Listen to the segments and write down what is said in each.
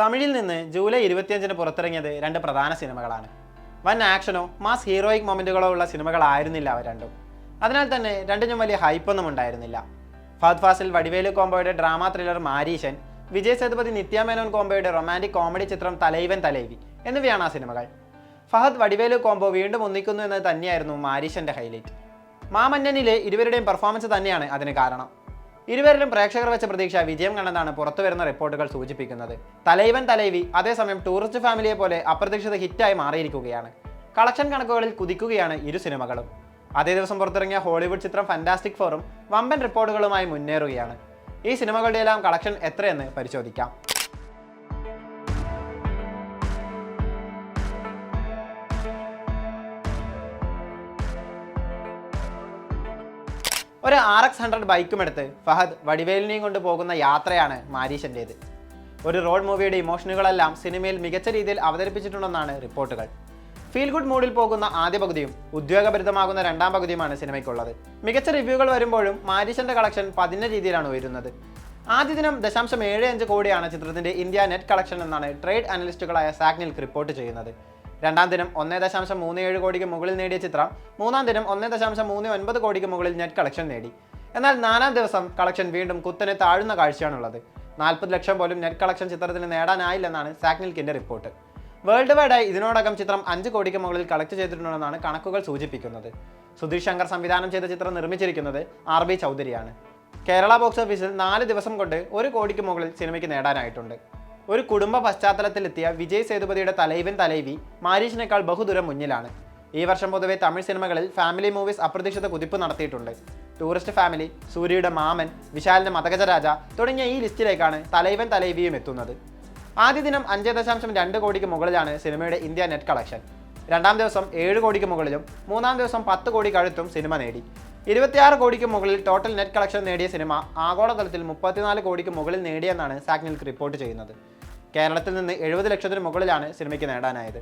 തമിഴിൽ നിന്ന് ജൂലൈ ഇരുപത്തിയഞ്ചിന് പുറത്തിറങ്ങിയത് രണ്ട് പ്രധാന സിനിമകളാണ്. വൻ ആക്ഷനോ മാസ് ഹീറോയിക് മൊമെന്റുകളോ ഉള്ള സിനിമകളായിരുന്നില്ല അവ രണ്ടും. അതിനാൽ തന്നെ രണ്ടിനും വലിയ ഹൈപ്പൊന്നും ഉണ്ടായിരുന്നില്ല. ഫഹദ് ഫാസിൽ വടിവേലു കോംബോയുടെ ഡ്രാമ ത്രില്ലർ മാരീശൻ വിജയ് സേതുപതി നിത്യാമേനോൻ കോംബോയുടെ റൊമാന്റിക് കോമഡി ചിത്രം തലൈവൻ തലൈവി എന്നിവയാണ് ആ സിനിമകൾ. ഫഹദ് വടിവേലു കോംബോ വീണ്ടും ഒന്നിക്കുന്നു എന്നത് തന്നെയായിരുന്നു മാരീശന്റെ ഹൈലൈറ്റ് മാമന്നനിലെ ഇരുവരുടെയും പെർഫോമൻസ് തന്നെയാണ് അതിന് കാരണം. ഇരുവരിലും പ്രേക്ഷകർ വെച്ച പ്രതീക്ഷ വിജയം കണ്ടെന്നാണ് പുറത്തുവരുന്ന റിപ്പോർട്ടുകൾ സൂചിപ്പിക്കുന്നത്. തലൈവൻ തലൈവി അതേസമയം ടൂറിസ്റ്റ് ഫാമിലിയെ പോലെ അപ്രതീക്ഷിത ഹിറ്റായി മാറിയിരിക്കുകയാണ്. കളക്ഷൻ കണക്കുകളിൽ കുതിക്കുകയാണ് ഇരു സിനിമകളും. അതേ ദിവസം പുറത്തിറങ്ങിയ ഹോളിവുഡ് ചിത്രം ഫാന്റാസ്റ്റിക് ഫോറും വമ്പൻ റിപ്പോർട്ടുകളുമായി മുന്നേറുകയാണ്. ഈ സിനിമകളുടെയെല്ലാം കളക്ഷൻ എത്രയെന്ന് പരിശോധിക്കാം. ഒരു ആർ എക്സ് ഹൺഡ്രഡ് ബൈക്കും എടുത്ത് ഫഹദ് വടിവേലിനെയും കൊണ്ട് പോകുന്ന യാത്രയാണ് മാരീഷന്റേത്. ഒരു റോഡ് മൂവിയുടെ ഇമോഷനുകളെല്ലാം സിനിമയിൽ മികച്ച രീതിയിൽ അവതരിപ്പിച്ചിട്ടുണ്ടെന്നാണ് റിപ്പോർട്ടുകൾ. ഫീൽ ഗുഡ് മൂഡിൽ പോകുന്ന ആദ്യ പകുതിയും ഉദ്യോഗഭരിതമാകുന്ന രണ്ടാം പകുതിയുമാണ് സിനിമയ്ക്കുള്ളത്. മികച്ച റിവ്യൂകൾ വരുമ്പോഴും മാരീഷന്റെ കളക്ഷൻ പതിന രീതിയിലാണ് ഉയരുന്നത്. ആദ്യ ദിനം ദശാംശം ഏഴ് അഞ്ച് കോടിയാണ് ചിത്രത്തിന്റെ ഇന്ത്യ നെറ്റ് കളക്ഷൻ എന്നാണ് ട്രേഡ് അനലിസ്റ്റുകളായ സാഗ്നിൽക്ക് റിപ്പോർട്ട് ചെയ്യുന്നത്. രണ്ടാം ദിനം ഒന്നേ ദശാംശം മൂന്ന് ഏഴ് കോടിക്ക് മുകളിൽ നേടിയ ചിത്രം മൂന്നാം ദിനം ഒന്നേ ദശാംശം മൂന്ന് ഒൻപത് കോടിക്ക് മുകളിൽ നെറ്റ് കളക്ഷൻ നേടി. എന്നാൽ നാലാം ദിവസം കളക്ഷൻ വീണ്ടും കുത്തനെ താഴുന്ന കാഴ്ചയാണുള്ളത്. നാൽപ്പത് ലക്ഷം പോലും നെറ്റ് കളക്ഷൻ ചിത്രത്തിന് നേടാനായില്ലെന്നാണ് സാക്നിൽക്കിന്റെ റിപ്പോർട്ട്. വേൾഡ് വൈഡായി ഇതിനോടകം ചിത്രം അഞ്ച് കോടിക്ക് മുകളിൽ കളക്ട് ചെയ്തിട്ടുണ്ടെന്നാണ് കണക്കുകൾ സൂചിപ്പിക്കുന്നത്. സുധീർ ശങ്കർ സംവിധാനം ചെയ്ത ചിത്രം നിർമ്മിച്ചിരിക്കുന്നത് ആർ ബി ചൗധരിയാണ്. കേരള ബോക്സ് ഓഫീസിൽ നാല് ദിവസം കൊണ്ട് ഒരു കോടിക്ക് മുകളിൽ സിനിമയ്ക്ക് നേടാനായിട്ടുണ്ട്. ഒരു കുടുംബ പശ്ചാത്തലത്തിലെത്തിയ വിജയ് സേതുപതിയുടെ തലൈവൻ തലൈവി മാരീഷിനേക്കാൾ ബഹുദൂരം മുന്നിലാണ്. ഈ വർഷം പൊതുവെ തമിഴ് സിനിമകളിൽ ഫാമിലി മൂവീസ് അപ്രതീക്ഷിത കുതിപ്പ് നടത്തിയിട്ടുണ്ട്. ടൂറിസ്റ്റ് ഫാമിലി സൂര്യയുടെ മാമൻ വിശാലിന്റെ മതഗജരാജ തുടങ്ങിയ ഈ ലിസ്റ്റിലേക്കാണ് തലൈവൻ തലൈവിയും എത്തുന്നത്. ആദ്യ ദിനം അഞ്ച് ദശാംശം രണ്ട് കോടിക്ക് മുകളിലാണ് സിനിമയുടെ ഇന്ത്യ നെറ്റ് കളക്ഷൻ. രണ്ടാം ദിവസം ഏഴ് കോടിക്ക് മുകളിലും മൂന്നാം ദിവസം പത്ത് കോടി കഴുത്തും സിനിമ നേടി. ഇരുപത്തിയാറ് കോടിക്ക് മുകളിൽ ടോട്ടൽ നെറ്റ് കളക്ഷൻ നേടിയ സിനിമ ആഗോളതലത്തിൽ മുപ്പത്തിനാല് കോടിക്ക് മുകളിൽ നേടിയെന്നാണ് സാഗ്നിൽക്ക് റിപ്പോർട്ട് ചെയ്യുന്നത്. കേരളത്തിൽ നിന്ന് എഴുപത് ലക്ഷത്തിന് മുകളിലാണ് സിനിമയ്ക്ക് നേടാനായത്.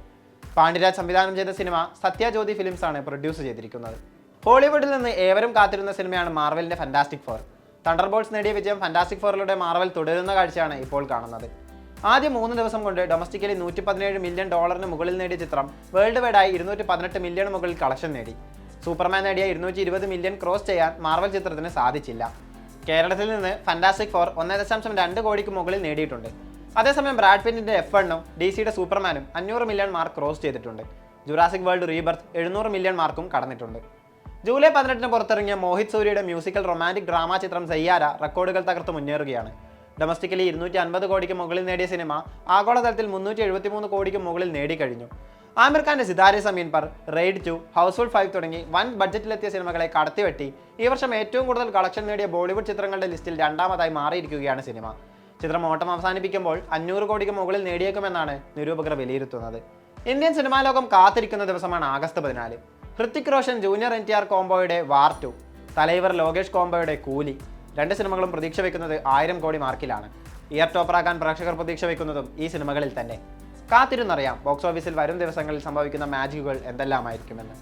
പാണ്ഡ്യരാജ് സംവിധാനം ചെയ്ത സിനിമ സത്യജ്യോതി ഫിലിംസ് ആണ് പ്രൊഡ്യൂസ് ചെയ്തിരിക്കുന്നത്. ഹോളിവുഡിൽ നിന്ന് ഏവരും കാത്തിരുന്ന സിനിമയാണ് മാർവലിന്റെ ഫാന്റാസ്റ്റിക് ഫോർ തണ്ടർ ബോൾസ് നേടിയ വിജയം ഫാന്റാസ്റ്റിക് ഫോറിലൂടെ മാർവൽ തുടരുന്ന കാഴ്ചയാണ് ഇപ്പോൾ കാണുന്നത്. ആദ്യ മൂന്ന് ദിവസം കൊണ്ട് ഡൊമസ്റ്റിക്കലി നൂറ്റി പതിനേഴ് മില്യൺ ഡോളറിന് മുകളിൽ നേടിയ ചിത്രം വേൾഡ് വൈഡായി ഇരുന്നൂറ്റി പതിനെട്ട് മില്യൺ മുകളിൽ കളക്ഷൻ നേടി. സൂപ്പർമാൻ നേടിയ ഇരുന്നൂറ്റി ഇരുപത് മില്യൺ ക്രോസ് ചെയ്യാൻ മാർവൽ ചിത്രത്തിന് സാധിച്ചില്ല. കേരളത്തിൽ നിന്ന് ഫാന്റാസ്റ്റിക് ഫോർ ഒന്നേ ദശാംശം രണ്ട് കോടിക്ക് മുകളിൽ നേടിയിട്ടുണ്ട്. അതേസമയം ബ്രാഡ് പിന്നിന്റെ എഫ് എണ്ണും ഡി സിയുടെ സൂപ്പർമാനും അഞ്ഞൂറ് മില്യൺ മാർക്ക് ക്രോസ് ചെയ്തിട്ടുണ്ട്. ജുറാസിക് വേൾഡ് റീബർത്ത് എഴുന്നൂറ് മില്യൺ മാർക്കും കടന്നിട്ടുണ്ട്. ജൂലൈ പതിനെട്ടിന് പുറത്തിറങ്ങിയ മോഹിത് സൂര്യയുടെ മ്യൂസിക്കൽ റൊമാന്റിക് ഡ്രാമ ചിത്രം സയ്യാര റെക്കോർഡുകൾ തകർത്ത് മുന്നേറുകയാണ്. ഡൊമസ്റ്റിക്കലി ഇരുന്നൂറ്റി അൻപത് കോടിക്ക് മുകളിൽ നേടിയ സിനിമ ആഗോളതലത്തിൽ മുന്നൂറ്റി എഴുപത്തിമൂന്ന് കോടിക്ക് മുകളിൽ നേടിക്കഴിഞ്ഞു ആമിർ ഖാന്റെ Sitaare Zameen Par Raid two Housefull five തുടങ്ങി വൻ ബഡ്ജറ്റിലെത്തിയ സിനിമകളെ കടത്തിവെട്ടി. ഈ വർഷം ഏറ്റവും കൂടുതൽ കളക്ഷൻ നേടിയ ബോളിവുഡ് ചിത്രങ്ങളുടെ ലിസ്റ്റിൽ രണ്ടാമതായി മാറിയിരിക്കുകയാണ് സിനിമ ചിത്രം ഓട്ടം അവസാനിപ്പിക്കുമ്പോൾ അഞ്ഞൂറ് കോടിക്ക് മുകളിൽ നേടിയേക്കുമെന്നാണ് നിരൂപകർ വിലയിരുത്തുന്നത്. ഇന്ത്യൻ സിനിമാ ലോകം കാത്തിരിക്കുന്ന ദിവസമാണ് ആഗസ്റ്റ് പതിനാല്. Hrithik Roshan junior N T R കോംബോയുടെ War two Thalaivar Lokesh കോംബോയുടെ കൂലി. രണ്ട് സിനിമകളും പ്രതീക്ഷ വെക്കുന്നത് ആയിരം കോടി മാർക്കിലാണ്. ഇയർ ടോപ്പറാക്കാൻ പ്രേക്ഷകർ പ്രതീക്ഷ വെക്കുന്നതും ഈ സിനിമകളിൽ തന്നെ. കാത്തിരുന്നറിയാം ബോക്സ് ഓഫീസിൽ വരും ദിവസങ്ങളിൽ സംഭവിക്കുന്ന മാജിക്കുകൾ എന്തെല്ലാമായിരിക്കുമെന്ന്.